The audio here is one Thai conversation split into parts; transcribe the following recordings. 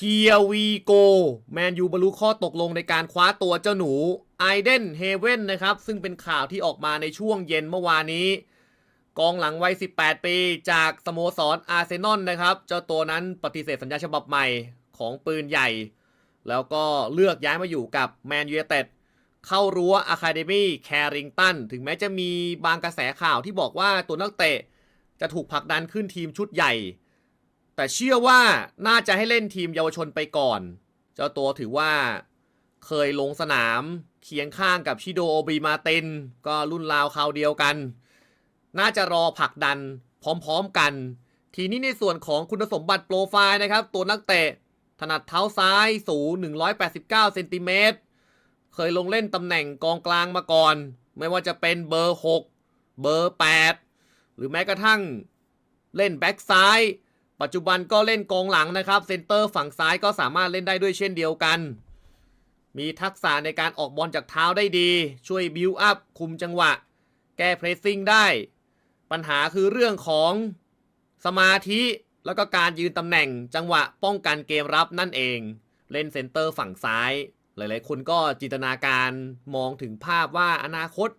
เฮียวีโกแมนยูบรรลุข้อตกลงในการคว้าตัวเจ้าหนูไอเดนเฮเว่นนะครับ ซึ่งเป็นข่าวที่ออกมาในช่วงเย็นเมื่อวานนี้ กองหลังวัย 18 ปี จากสโมสรอาร์เซนอลนะครับ เจ้าตัวนั้นปฏิเสธสัญญาฉบับใหม่ของปืนใหญ่ แล้วก็เลือกย้ายมาอยู่กับแมนยูเต็ดเข้ารั้วอะคาเดมี่แคริงตันถึงแม้จะมีบางกระแสข่าวที่บอกว่าตัวนักเตะจะถูกผลักดันขึ้นทีมชุดใหญ่ แต่เชื่อว่าน่าจะให้เล่นทีมเยาวชนไปก่อน เจ้าตัวถือว่าเคยลงสนามเคียงข้างกับชิโดโอบีมาเตนก็รุ่นราวคราวเดียวกัน น่าจะรอผลักดันพร้อมๆกัน ทีนี้ในส่วนของคุณสมบัติโปรไฟล์นะครับ ตัวนักเตะถนัดเท้าซ้ายสูง 189 เซนติเมตร เคยลงเล่นตำแหน่งกองกลางมาก่อน ไม่ว่าจะเป็นเบอร์ 6 เบอร์ 8 หรือแม้กระทั่งเล่นแบ็กซ้าย ปัจจุบันก็เล่นกองหลังนะครับเซนเตอร์ฝั่งซ้ายก็สามารถเล่นได้ด้วยเช่นเดียวกัน มีทักษะในการออกบอลจากเท้าได้ดี ช่วยบิวอัพคุมจังหวะ แก้เพรสซิ่งได้ ปัญหาคือเรื่องของสมาธิแล้วก็การยืนตำแหน่งจังหวะป้องกันเกมรับนั่นเอง เล่นเซนเตอร์ฝั่งซ้าย หลายๆ คนก็จินตนาการมองถึงภาพว่าอนาคต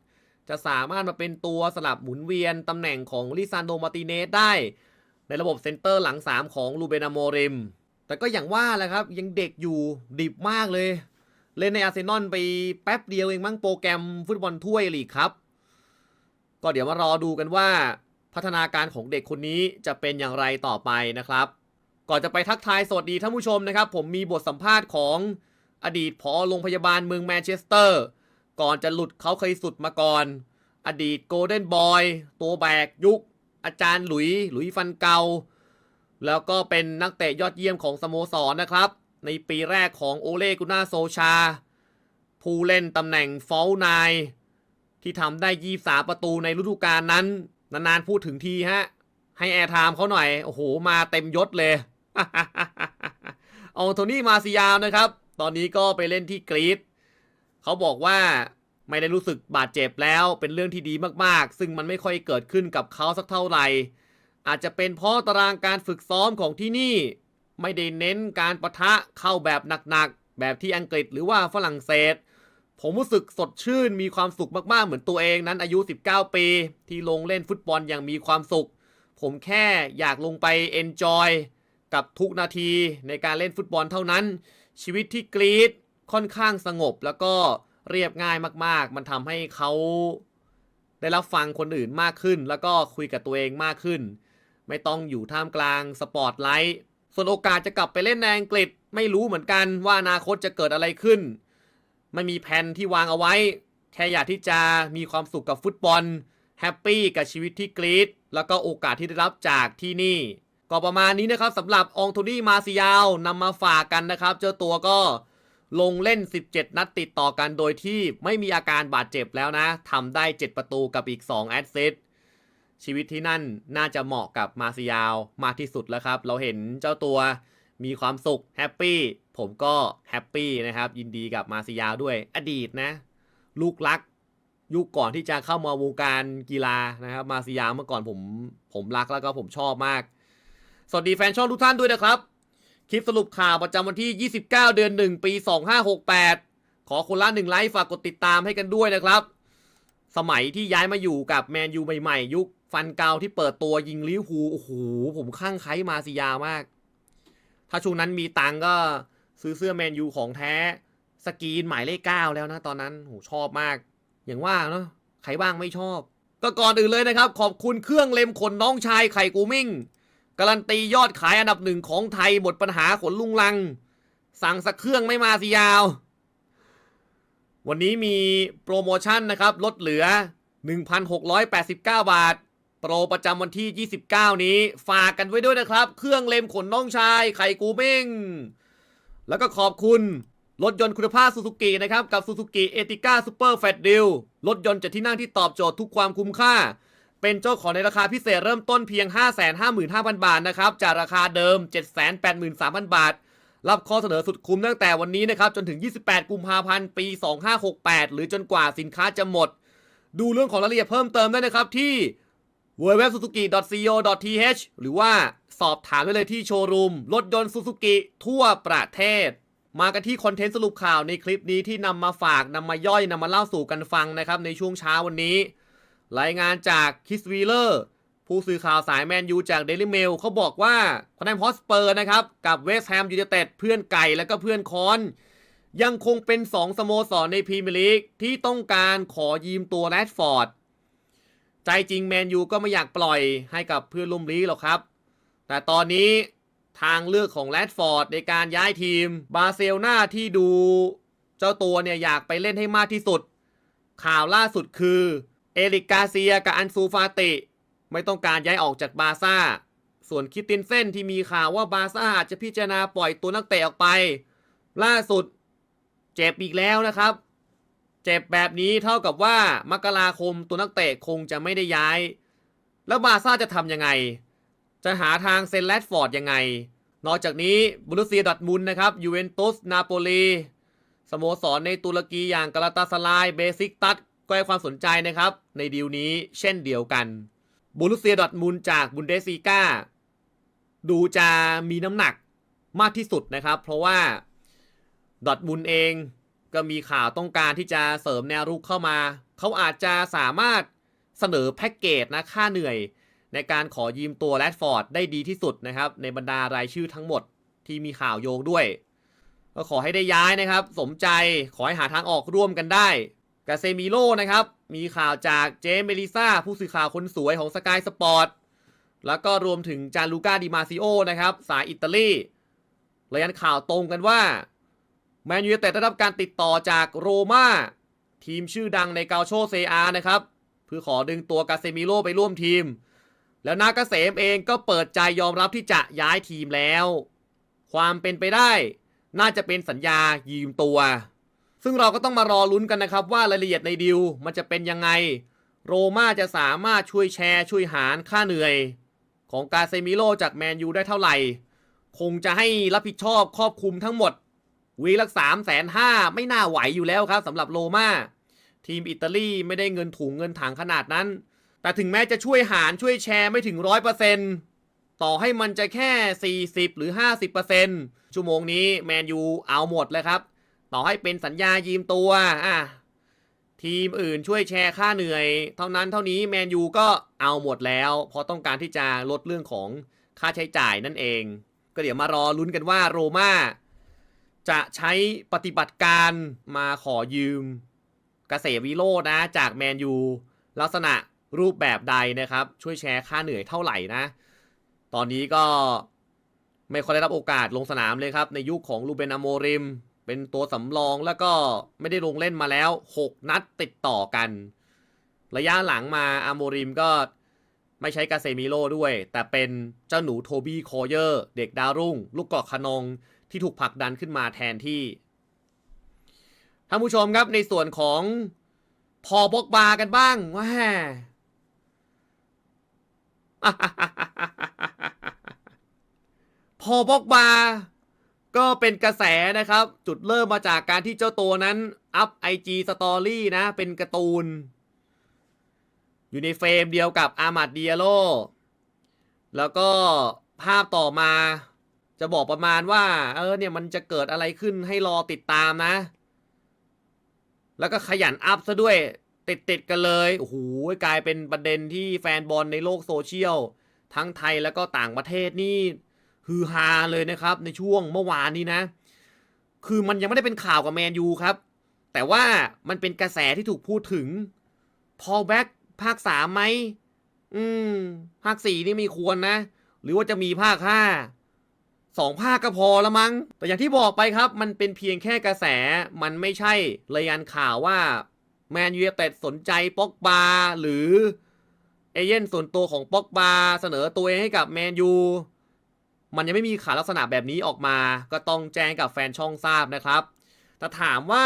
จะสามารถมาเป็นตัวสลับหมุนเวียนตำแหน่งของลิซานโดมาร์ติเนสได้ ในระบบเซนเตอร์หลัง 3 ของลูเบนาโมริม แต่ก็อย่างว่าแหละครับ ยังเด็กอยู่ดิบมากเลย เล่นในอาร์เซนอลไปแป๊บเดียวเองมั้งโปรแกรมฟุตบอลถ้วยลีกครับ ก็เดี๋ยวมารอดูกันว่าพัฒนาการของเด็กคนนี้จะเป็นอย่างไรต่อไปนะครับ ก่อนจะไปทักทายสวัสดีท่านผู้ชมนะครับ ผมมีบทสัมภาษณ์ของอดีตผอโรงพยาบาลเมืองแมนเชสเตอร์ ก่อนจะหลุดเขาเคยสุดมาก่อน อดีตโกลเด้นบอยตัวแบกยุค อาจารย์หลุยหลุยฟันเกา แล้วก็เป็นนักเตะยอดเยี่ยมของสโมสรนะครับ ในปีแรกของโอเลกุน่าโซชา ผู้เล่นตำแหน่งฟอลนายที่ทำได้ยี่สาประตูในฤดูกาลนั้น นานๆพูดถึงทีฮะ ให้แอร์ไทม์เขาหน่อย โอ้โห มาเต็มยศเลยเอาโทนี่มาซิยาวนะครับ ตอนนี้ก็ไปเล่นที่กรีซเขาบอกว่า ไม่ได้รู้สึกบาดเจ็บแล้วเป็นเรื่องที่ดีมากๆ ซึ่งมันไม่ค่อยเกิดขึ้นกับเขาสักเท่าไหร่ อาจจะเป็นเพราะตารางการฝึกซ้อมของที่นี่ ไม่ได้เน้นการประทะเข้าแบบหนักๆ แบบที่อังกฤษหรือว่าฝรั่งเศส ผมรู้สึกสดชื่นมีความสุขมากๆ เหมือนตัวเองนั้นอายุ 19 ปี ที่ลงเล่นฟุตบอลอย่างมีความสุข ผมแค่อยากลงไปเอนจอยกับทุกนาทีในการเล่นฟุตบอลเท่านั้น ชีวิตที่กรีดค่อนข้างสงบแล้วก็ เรียบง่ายมาก ๆ มันทำให้เขาได้รับฟังคนอื่นมากขึ้น แล้วก็คุยกับตัวเองมากขึ้น ไม่ต้องอยู่ท่ามกลางสปอตไลท์ส่วนโอกาสจะกลับไปเล่นในอังกฤษไม่รู้เหมือนกันว่าอนาคตจะเกิดอะไรขึ้น ไม่มีแผนที่วางเอาไว้ แค่อยากที่จะมีความสุขกับฟุตบอลแฮปปี้กับชีวิตที่กรีดแล้วก็โอกาสที่ได้รับจากที่นี่ ก็ประมาณนี้นะครับสำหรับองโทนี่มาซิยาวนำมาฝากกันนะครับ เจ้าตัวก็ ลงเล่น 17 นัดติดต่อกันโดยที่ไม่มีอาการบาดเจ็บแล้วนะทำได้ 7 ประตูกับอีก 2 แอสซิสต์ชีวิตที่นั่นน่าจะเหมาะกับมาซิยาวมากที่สุดแล้วครับ เราเห็นเจ้าตัวมีความสุขแฮปปี้ผมก็แฮปปี้นะครับ ยินดีกับมาซิยาวด้วยอดีตนะ ลูกรัก ยุคก่อนที่จะเข้ามาวงการกีฬานะครับ มาซิยาวเมื่อก่อนผมผมรักแล้วก็ผมชอบมาก สวัสดีแฟนช่องทุกท่านด้วยนะครับ คลิปสรุปข่าวประจำวันที่ 29 เดือน 1 ปี 2568 ขอคนละหนึ่งไลค์ฝากกดติดตามให้กันด้วยนะครับ สมัยที่ย้ายมาอยู่กับแมนยูใหม่ๆ ยุคฟันเกาที่เปิดตัวยิงลิ้วหูโอ้โหผมข้างไคล้มาซิยามาก ถ้าช่วงนั้นมีตังก็ซื้อเสื้อแมนยูของแท้ สกรีนหมายเลขเก้าแล้วนะตอนนั้นโหชอบมาก อย่างว่าเนาะใครบ้างไม่ชอบ ก็ก่อนอื่นเลยนะครับ ขอบคุณเครื่องเล็มขนน้องชายไข่กูมิ่ง การันตียอดขายอันดับหนึ่งของไทยหมดปัญหาขนลุงลัง สั่งสักเครื่องไม่มาสิยาว วันนี้มีโปรโมชั่นนะครับ ลดเหลือ 1,689 บาท โปรประจำวันที่ 29 นี้ ฝากกันไว้ด้วยนะครับ เครื่องเล็มขนน้องชาย ไข่กูเม้ง แล้วก็ขอบคุณรถยนต์คุณภาพซูซูกินะครับ กับซูซูกิเอติก้าซูเปอร์แฟตดิลรถยนต์จัดที่นั่งที่ตอบโจทย์ทุกความคุ้มค่า เป็นเจ้าของในราคาพิเศษเริ่มต้นเพียง 555,000 บาทนะครับจากราคาเดิม 783,000 บาท รับข้อเสนอสุดคุ้มตั้งแต่วันนี้นะครับจนถึง 28 กุมภาพันธ์ ปี 2568 หรือจนกว่าสินค้าจะหมด ดูเรื่องของรายละเอียดเพิ่มเติมได้นะครับที่ w w w s u z u k i c o t h หรือว่าสอบถามได้เลยที่โชว์รูม รถยนต์ซูซูกิทั่วประเทศ มากันที่คอนเทนต์สรุปข่าวในคลิปนี้ที่นำมาฝากนำมาย่อยนำมาเล่าสู่กันฟังนะครับในช่วงเช้าวันนี้ รายงานจากคิสวีเลอร์ผู้สื่อข่าวสายแมนยูจากเดลิเมลเขาบอกว่าคอนแทนพอสเปอร์นะครับ กับเวสต์แฮมยูไนเต็ดเพื่อนไก่และก็เพื่อนคอน ยังคงเป็น 2 สโมสรในพรีเมียร์ลีกที่ต้องการขอยืมตัวแรดฟอร์ด ใจจริงแมนยูก็ไม่อยากปล่อยให้กับเพื่อนร่วมลีกหรอกครับ แต่ตอนนี้ทางเลือกของแรดฟอร์ดในการย้ายทีมบาร์เซโลนาที่ดู เจ้าตัวเนี่ยอยากไปเล่นให้มากที่สุด ข่าวล่าสุดคือ เอริกกาเซียกับอันซูฟาติ ไม่ต้องการย้ายออกจากบาร์ซ่า ส่วนคิตินเส้นที่มีข่าวว่าบาร์ซ่าอาจจะพิจารณาปล่อยตัวนักเตะออกไป ล่าสุดเจ็บอีกแล้วนะครับ เจ็บแบบนี้เท่ากับว่ามกราคมตัวนักเตะคงจะไม่ได้ย้าย แล้วบาร์ซ่าจะทำยังไง จะหาทางเซนแลดฟอร์ดยังไง นอกจากนี้บุรุเซียดอร์ทมุนนะครับยูเวนตุสนาโปลีสโมสรในตุรกีอย่างกาลาตาสลายเบซิกตัส ก็ให้ความสนใจนะครับ ในดีลนี้เช่นเดียวกันบุรุเซียดอทมุนด์จากบุนเดสซีกาดูจะมีน้ำหนักมากที่สุดนะครับ เพราะว่าดอทมุนเองก็มีข่าวต้องการที่จะเสริมแนวรุกเข้ามา เขาอาจจะสามารถเสนอแพ็กเกจนะค่าเหนื่อย ในการขอยืมตัวแรดฟอร์ดได้ดีที่สุดนะครับ ในบรรดารายชื่อทั้งหมดที่มีข่าวโยงด้วย ก็ขอให้ได้ย้ายนะครับ สมใจขอให้หาทางออกร่วมกันได้ กาเซมิโลนะครับ มีข่าวจากเจมเมลิซาผู้สื่อข่าวคนสวยของสกายสปอร์ตแล้วก็รวมถึงจานลูกาดิมาซิโอนะครับ สายอิตาลีรายงานข่าวตรงกันว่าแมนยูเต็ดได้รับการติดต่อจากโรม่าทีมชื่อดังในเกาโชเซอานะครับ เพื่อขอดึงตัวกาเซมิโลไปร่วมทีม แล้วนาเกษมเองก็เปิดใจยอมรับที่จะย้ายทีมแล้ว ความเป็นไปได้ น่าจะเป็นสัญญายืมตัว ซึ่งเราก็ต้องมารอลุ้นกันนะครับว่ารายละเอียดในดิวมันจะเป็นยังไง โรม่าจะสามารถช่วยแชร์ช่วยหารค่าเหนื่อย ของกาเซมิโลจากแมนยูได้เท่าไหร่ คงจะให้รับผิดชอบครอบคลุมทั้งหมด วีละสามแสนห้าไม่น่าไหวอยู่แล้วครับสำหรับโรม่าทีมอิตาลีไม่ได้เงินถุงเงินถังขนาดนั้น แต่ถึงแม้จะช่วยหารช่วยแชร์ไม่ถึงร้อยเปอร์เซ็นต่อให้มันจะแค่ 40 หรือ 50%ชั่วโมงนี้แมนยูเอาหมดเลยครับ ต่อให้เป็นสัญญายืมตัวอะทีมอื่นช่วยแชร์ค่าเหนื่อย เท่านั้นเท่านี้แมนยูก็เอาหมดแล้ว เพราะต้องการที่จะลดเรื่องของค่าใช้จ่ายนั่นเอง ก็เดี๋ยวมารอลุ้นกันว่าโรม่าจะใช้ปฏิบัติการมาขอยืมกเกษวิโรจนะ จากแมนยูลักษณะรูปแบบใดนะครับ ช่วยแชร์ค่าเหนื่อยเท่าไหร่นะ ตอนนี้ก็ไม่ค่อยได้รับโอกาสลงสนามเลยครับ ในยุคของลูเบนอโมริม เป็นตัวสำรองแล้วก็ไม่ได้ลงเล่นมาแล้ว 6 นัดติดต่อกัน ระยะหลังมาอาโมริมก็ไม่ใช้กาเซมิโลด้วย แต่เป็นเจ้าหนูโทบี้คอเยอร์ เด็กดาวรุ่ง ลูกกาะขนองที่ถูกผลักดันขึ้นมาแทนที่ท่านผู้ชมครับในส่วนของพอบอกบากันบ้างว่าพอบอกบา ก็เป็นกระแสนะครับ จุดเริ่มมาจากการที่เจ้าตัวนั้น อัพ IG Story นะ เป็นการ์ตูน อยู่ในเฟรมเดียวกับอามาดเดียโลแล้วก็ภาพต่อมาจะบอกประมาณว่า เออเนี่ยมันจะเกิดอะไรขึ้นให้รอติดตามนะ แล้วก็ขยันอัพซะด้วย ติดติดๆกันเลย โอ้โหกลายเป็นประเด็นที่แฟนบอลในโลกโซเชียล ทั้งไทยแล้วก็ต่างประเทศนี่ ฮือฮาเลยนะครับ ในช่วงเมื่อวานนี้นะ คือมันยังไม่ได้เป็นข่าวกับแมนยูครับ แต่ว่ามันเป็นกระแสที่ถูกพูดถึง พอแบ็กภาคสามไหมอืม ภาคสี่นี่มีควรนะ หรือว่าจะมีภาคห้าสองภาคก็พอละมั้ง แต่อย่างที่บอกไปครับ มันเป็นเพียงแค่กระแส มันไม่ใช่รายงานข่าวว่าแมนยูเต็ดสนใจป็อกบาหรือเอเย่นส่วนตัวของป็อกบาเสนอตัวเองให้กับแมนยู มันยังไม่มีข่าวลักษณะแบบนี้ออกมา ก็ต้องแจ้งกับแฟนช่องทราบนะครับแต่ถามว่า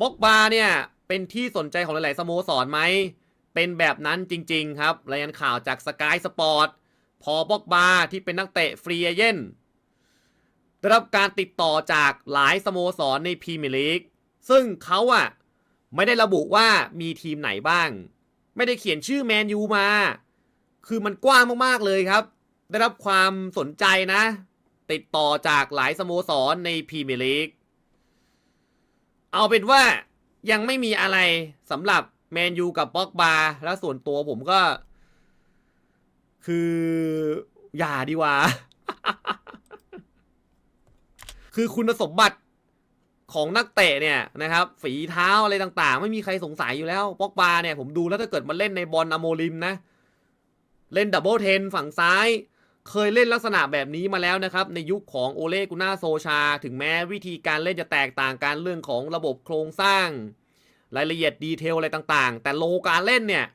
ป็อกบาเนี่ยเป็นที่สนใจของหลาย ๆ สโมสรไหม เป็นแบบนั้นจริง ๆ ครับ รายงานข่าวจากสกายสปอร์ตพอป็อกบาที่เป็นนักเตะฟรีเอเย่นได้รับการติดต่อจากหลายสโมสรในพรีเมียร์ลีก ซึ่งเขาอะไม่ได้ระบุว่ามีทีมไหนบ้าง ไม่ได้เขียนชื่อแมนยูมา คือมันกว้างมาก ๆ เลยครับ ได้รับความสนใจนะ ติดต่อจากหลายสโมสรในพรีเมียร์ลีกเอาเป็นว่ายังไม่มีอะไรสำหรับแมนยูกับป็อกบาและส่วนตัวผมก็ คือ อย่าดีกว่า คือคุณสมบัติของนักเตะเนี่ยนะครับ ฝีเท้าอะไรต่างๆ ไม่มีใครสงสัยอยู่แล้วป็อกบาเนี่ย ผมดูแล้วถ้าเกิดมาเล่นในบอลอโมริมนะ เล่นดับเบิลเทนฝั่งซ้าย เคยเล่นลักษณะแบบนี้มาแล้วนะครับ ในยุคของโอเลกุน่าโซชา ถึงแม้วิธีการเล่นจะแตกต่างกันเรื่องของระบบโครงสร้าง รายละเอียดดีเทลอะไรต่างๆ แต่โลการเล่นเนี่ย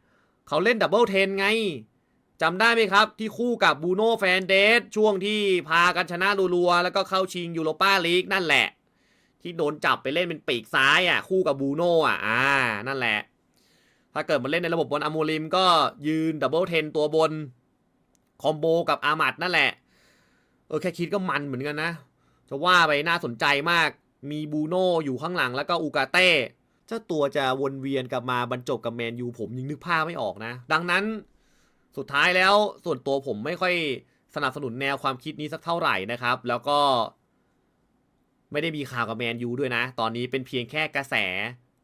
เขาเล่นดับเบิลเทนไงจำได้ไหมครับ ที่คู่กับบูโน่แฟนเดสช่วงที่พากันชนะรัวๆ แล้วก็เข้าชิงยูโรปาลีกนั่นแหละ ที่โดนจับไปเล่นเป็นปีกซ้ายอะคู่กับบูโน่อะอ่านั่นแหละ ถ้าเกิดมาเล่นในระบบบนอะโมริมก็ยืนดับเบิลเทนตัวบน คอมโบกับอามัดนั่นแหละ เออแค่คิดก็มันเหมือนกันนะ จะว่าไปน่าสนใจมาก มีบูโน่อยู่ข้างหลังแล้วก็อูกาเต้ เจ้าตัวจะวนเวียนกลับมาบรรจบกับแมนยูผมยังนึกภาพไม่ออกนะ ดังนั้นสุดท้ายแล้วส่วนตัวผมไม่ค่อยสนับสนุนแนวความคิดนี้สักเท่าไหร่นะครับ แล้วก็ไม่ได้มีข่าวกับแมนยูด้วยนะ ตอนนี้เป็นเพียงแค่กระแส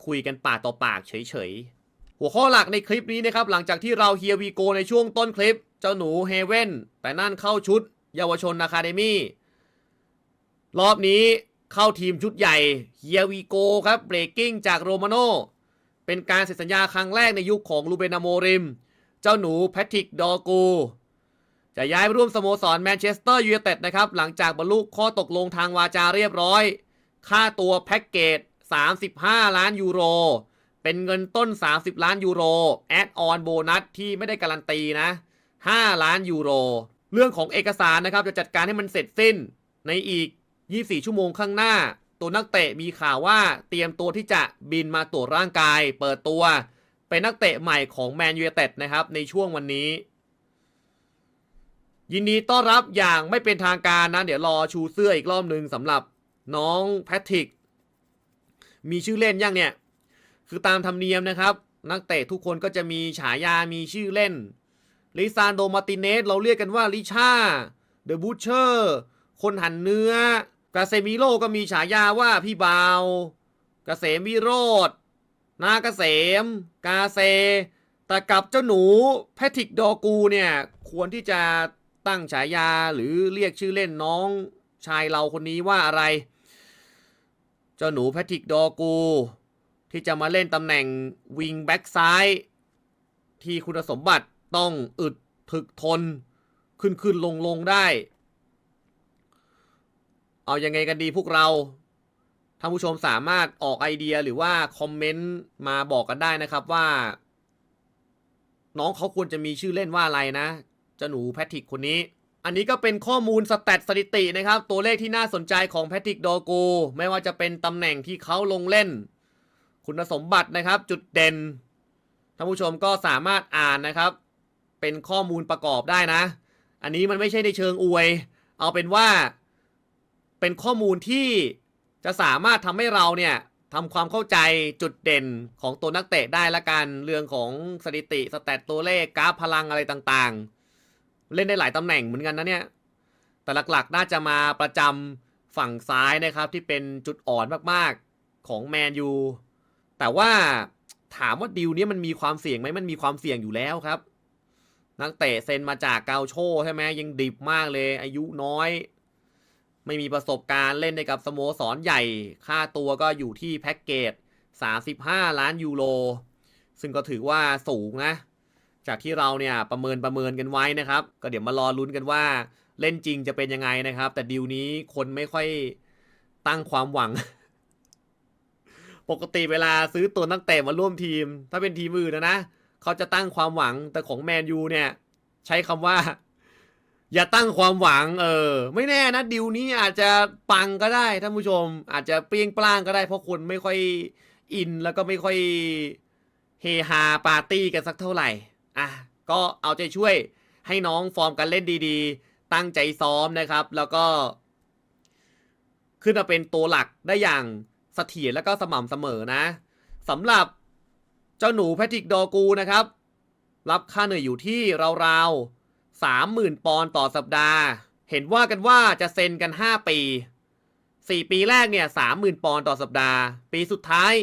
คุยกันปากต่อปากเฉยๆ หัวข้อหลักในคลิปนี้นะครับ หลังจากที่เราเฮียวีโกในช่วงต้นคลิป เจ้าหนูเฮเว่นแต่นั่นเข้าชุด เยาวชนอะคาเดมี่รอบนี้เข้าทีมชุดใหญ่เฮียวีโกครับเบรกกิ้งจากโรมาโนเป็นการเซ็นสัญญาครั้งแรกในยุคของลูเบนาโมริม เจ้าหนูแพทริกดอกู จะย้ายร่วมสโมสรแมนเชสเตอร์ยูไนเต็ดนะครับ หลังจากบรรลุข้อตกลงทางวาจาเรียบร้อย ค่าตัวแพ็กเกจ 35 ล้านยูโร เป็นเงินต้น 30 ล้านยูโร แอดออนโบนัสที่ไม่ได้การันตีนะ 5 ล้านยูโร เรื่องของเอกสารนะครับจะจัดการให้มันเสร็จสิ้นในอีก 24 ชั่วโมงข้างหน้า ตัวนักเตะมีข่าวว่าเตรียมตัวที่จะบินมาตรวจร่างกาย เปิดตัว เป็นนักเตะใหม่ของแมนยูเต็ดนะครับในช่วงวันนี้ ยินดีต้อนรับอย่างไม่เป็นทางการนะ เดี๋ยวรอชูเสื้ออีกรอบหนึ่งสำหรับน้องแพทริก มีชื่อเล่นยังเนี่ย คือตามธรรมเนียมนะครับ นักเตะทุกคนก็จะมีฉายามีชื่อเล่น ลิซานโดมาร์ติเนสเราเรียกกันว่าลิชาเดอะบูชเชอร์คนหั่นเนื้อกาเซมิโลก็มีฉายาว่าพี่บาวกาเสมวิโรดนาเกษม กาเซ แต่กับเจ้าหนูแพทริกดอกูเนี่ย ควรที่จะตั้งฉายาหรือเรียกชื่อเล่นน้องชายเราคนนี้ว่าอะไร เจ้าหนูแพทริกดอกู ที่จะมาเล่นตำแหน่งวิงแบ็กซ้าย ที่คุณสมบัติ ต้องอึดถึกทน ขึ้นขึ้นลงลงได้ เอายังไงกันดีพวกเราท่านผู้ชมสามารถออกไอเดียหรือว่าคอมเมนต์มาบอกกันได้นะครับว่า น้องเขาควรจะมีชื่อเล่นว่าอะไรนะจ้าหนูแพทริกคนนี้ อันนี้ก็เป็นข้อมูลสแตทสถิตินะครับ ตัวเลขที่น่าสนใจของแพทริกโดโก ไม่ว่าจะเป็นตำแหน่งที่เขาลงเล่น คุณสมบัตินะครับ จุดเด่นท่านผู้ชมก็สามารถอ่านนะครับ เป็นข้อมูลประกอบได้นะ อันนี้มันไม่ใช่ในเชิงอวย เอาเป็นว่าเป็นข้อมูลที่จะสามารถทำให้เราเนี่ยทำความเข้าใจจุดเด่นของตัวนักเตะได้ละกันเรื่องของสถิติสแตทตัวเลขกราฟพลังอะไรต่างๆ เล่นได้หลายตำแหน่งเหมือนกันนะเนี่ยแต่หลักๆ น่าจะมาประจำฝั่งซ้ายนะครับที่เป็นจุดอ่อนมากๆของแมนยูแต่ว่าถามว่าดิวนี้มันมีความเสี่ยงไหมมันมีความเสี่ยงอยู่แล้วครับ นักเตะเซ็นมาจากเกาโชใช่ไหมยังดิบมากเลย อายุน้อย ไม่มีประสบการณ์เล่นในกับสโมสรใหญ่ ค่าตัวก็อยู่ที่แพ็กเกจ 35 ล้านยูโรซึ่งก็ถือว่าสูงนะ จากที่เราเนี่ยประเมินประเมินกันไว้นะครับ ก็เดี๋ยวมารอลุ้นกันว่าเล่นจริงจะเป็นยังไงนะครับ แต่ดีลนี้คนไม่ค่อยตั้งความหวัง ปกติเวลาซื้อตัวนักเตะมาร่วมทีม ถ้าเป็นทีมอื่นนะนะ เขาจะตั้งความหวังแต่ของแมนยูเนี่ย ใช้คำว่า อย่าตั้งความหวัง เออ ไม่แน่นะดิวนี้อาจจะปังก็ได้ท่านผู้ชม อาจจะเปรี้ยงปร้างก็ได้เพราะคนไม่ค่อยอินแล้วก็ไม่ค่อยเฮฮาปาร์ตี้กันสักเท่าไหร่ อะ ก็เอาใจช่วยให้น้องฟอร์มการเล่นดีๆ ตั้งใจซ้อมนะครับ แล้วก็ ขึ้นมาเป็นตัวหลักได้อย่างเสถียรและก็สม่ำเสมอนะสำหรับ เจ้าหนูแพทริกดอกูนะครับ รับค่าเหนื่อยอยู่ที่ราวๆสามหมื่นปอนด์ต่อสัปดาห์ เห็นว่ากันว่าจะเซ็นกัน 5 ปี 4 ปีแรกเนี่ย30,000ปอนด์ต่อสัปดาห์ ปีสุดท้าย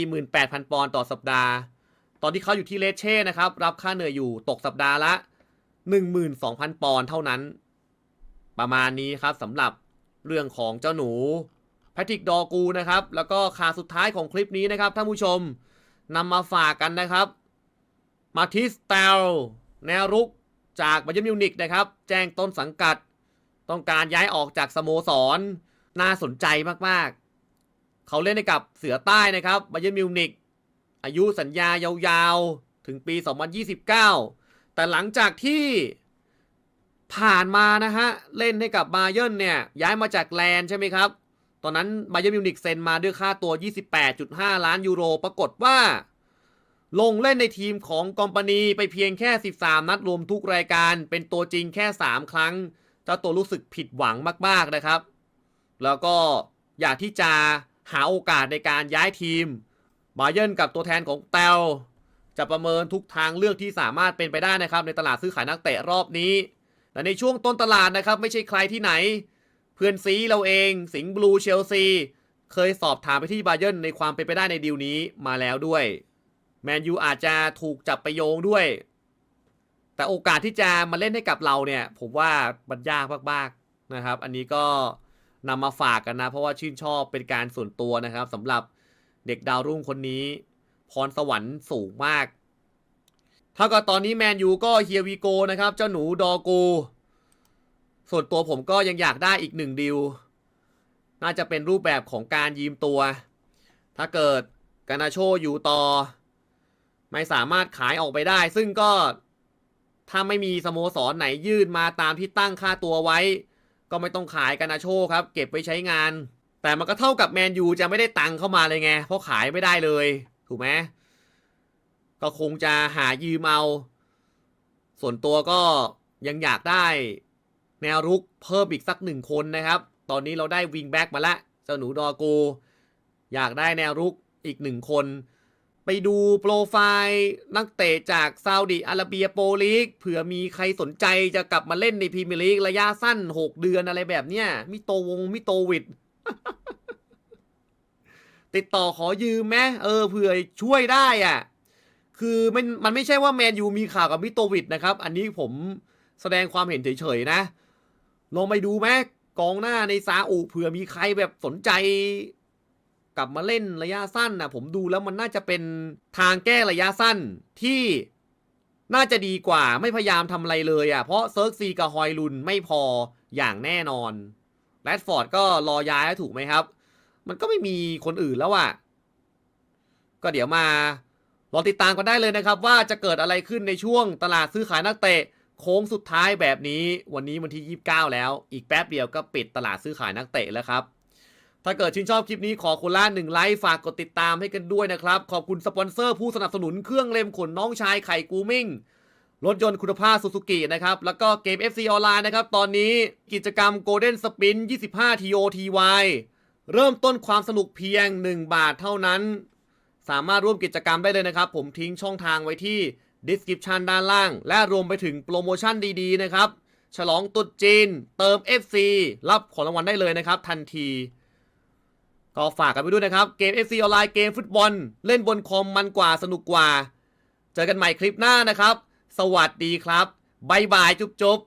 48,000 ปอนด์ต่อสัปดาห์ ตอนที่เขาอยู่ที่เลเช่นะครับ รับค่าเหนื่อยอยู่ตกสัปดาห์ละ 12,000 ปอนด์เท่านั้น ประมาณนี้ครับสำหรับเรื่องของเจ้าหนูแพทริกดอกูนะครับ แล้วก็ข่าวสุดท้ายของคลิปนี้นะครับท่านผู้ชม นำมาฝากกันนะครับ มาทิสเตลแนวรุกจากบาเยิร์มิวนิกนะครับ แจ้งต้นสังกัด ต้องการย้ายออกจากสโมสร น่าสนใจมากๆ เขาเล่นให้กับเสือใต้นะครับบาเยิร์มิวนิกอายุสัญญายาวๆ ถึงปี 2029 แต่หลังจากที่ผ่านมานะฮะ เล่นให้กับบาเยิร์นเนี่ย ย้ายมาจากแลนใช่ไหมครับ ตอนนั้นไบเยิร์มิวนิกเซ็นมาด้วยค่าตัว 28.5 ล้านยูโร ปรากฏว่า ลงเล่นในทีมของกอมปานีไปเพียงแค่ 13 นัดรวมทุกรายการ เป็นตัวจริงแค่ 3 ครั้ง เจ้าตัวรู้สึกผิดหวังมาก ๆ นะครับ แล้วก็อยากที่จะหาโอกาสในการย้ายทีมบาเยิร์นกับตัวแทนของเตลจะประเมินทุกทางเลือกที่สามารถเป็นไปได้นะครับ ในตลาดซื้อขายนักเตะรอบนี้ และในช่วงต้นตลาดนะครับ ไม่ใช่ใครที่ไหน พื่อนซีเราเอง สิงห์บลูเชลซี เคยสอบถามไปที่บาเยิร์นในความเป็นไปได้ในดีลนี้มาแล้วด้วย แมนยูอาจจะถูกจับไปโยงด้วย แต่โอกาสที่จะมาเล่นให้กับเราเนี่ย ผมว่ามันยากมากๆนะครับ อันนี้ก็นำมาฝากกันนะ เพราะว่าชื่นชอบเป็นการส่วนตัวนะครับสำหรับเด็กดาวรุ่งคนนี้ พรสวรรค์สูงมากถ้ากับตอนนี้แมนยูก็เฮียวีโกนะครับ เจ้าหนูดอกู ส่วนตัวผมก็ยังอยากได้อีกหนึ่งดิว น่าจะเป็นรูปแบบของการยืมตัว ถ้าเกิดกานาโชอยู่ต่อ ไม่สามารถขายออกไปได้ ซึ่งก็ถ้าไม่มีสโมสรไหนยื่นมาตามที่ตั้งค่าตัวไว้ ก็ไม่ต้องขายกานาโชครับ เก็บไว้ใช้งาน แต่มันก็เท่ากับแมนยูจะไม่ได้ตังค์เข้ามาเลยไง เพราะขายไม่ได้เลย ถูกไหมก็คงจะหายืมเอา ส่วนตัวก็ยังอยากได้ แนวรุกเพิ่มอีกสักหนึ่งคนนะครับ ตอนนี้เราได้วิงแบ็กมาละเจ้าหนูดอกู อยากได้แนวรุกอีกหนึ่งคน ไปดูโปรไฟล์นักเตะจากซาอุดิอาระเบียโปรลีกเผื่อมีใครสนใจจะกลับมาเล่นในพรีเมียร์ลีกระยะสั้น 6 เดือนอะไรแบบเนี้ยมิโตวงมิโตวิดติดต่อขอยืมไหมเออเผื่อช่วยได้อะ คือมันมันไม่ใช่ว่าแมนยูมีข่าวกับมิโตวิดนะครับ อันนี้ผมแสดงความเห็นเฉยๆนะ ลองไปดูไหมกองหน้าในซาอุเผื่อมีใครแบบสนใจ กลับมาเล่นระยะสั้นนะผมดูแล้วมันน่าจะเป็นทางแก้ระยะสั้นที่น่าจะดีกว่าไม่พยายามทำอะไรเลยอะ่ะเพราะเซิร์กซีกับฮอยลุนไม่พออย่างแน่นอนแรดฟอร์ดก็รอย้ายถูกไหมครับ มันก็ไม่มีคนอื่นแล้วอะ่ะก็เดี๋ยวมารอติดตามกันได้เลยนะครับ ว่าจะเกิดอะไรขึ้นในช่วงตลาดซื้อขายนักเตะ โค้งสุดท้ายแบบนี้วันนี้วันที่ 29 แล้ว อีกแป๊บเดียวก็ปิดตลาดซื้อขายนักเตะแล้วครับ ถ้าเกิดชื่นชอบคลิปนี้ขอคนละหนึ่งไลค์ฝากกดติดตามให้กันด้วยนะครับ ขอบคุณสปอนเซอร์ผู้สนับสนุนเครื่องเล็มขนน้องชายไข่กูมิ่งรถยนต์คุณภาพซูซูกินะครับ แล้วก็เกม FC ออนไลน์นะครับ ตอนนี้กิจกรรม Golden Spin 25 TOTY เริ่มต้นความสนุกเพียง 1 บาทเท่านั้น สามารถร่วมกิจกรรมได้เลยนะครับ ผมทิ้งช่องทางไว้ที่ description ด้านล่าง และรวมไปถึงโปรโมชั่นดีๆนะครับ ฉลองตุดจีน เติม FC รับของรางวัลได้เลยนะครับ ทันที ก็ฝากกันไปด้วยนะครับ เกม FC ออนไลน์เกมฟุตบอล เล่นบนคอมมันกว่าสนุกกว่า เจอกันใหม่คลิปหน้านะครับ สวัสดีครับบายบายจุ๊บ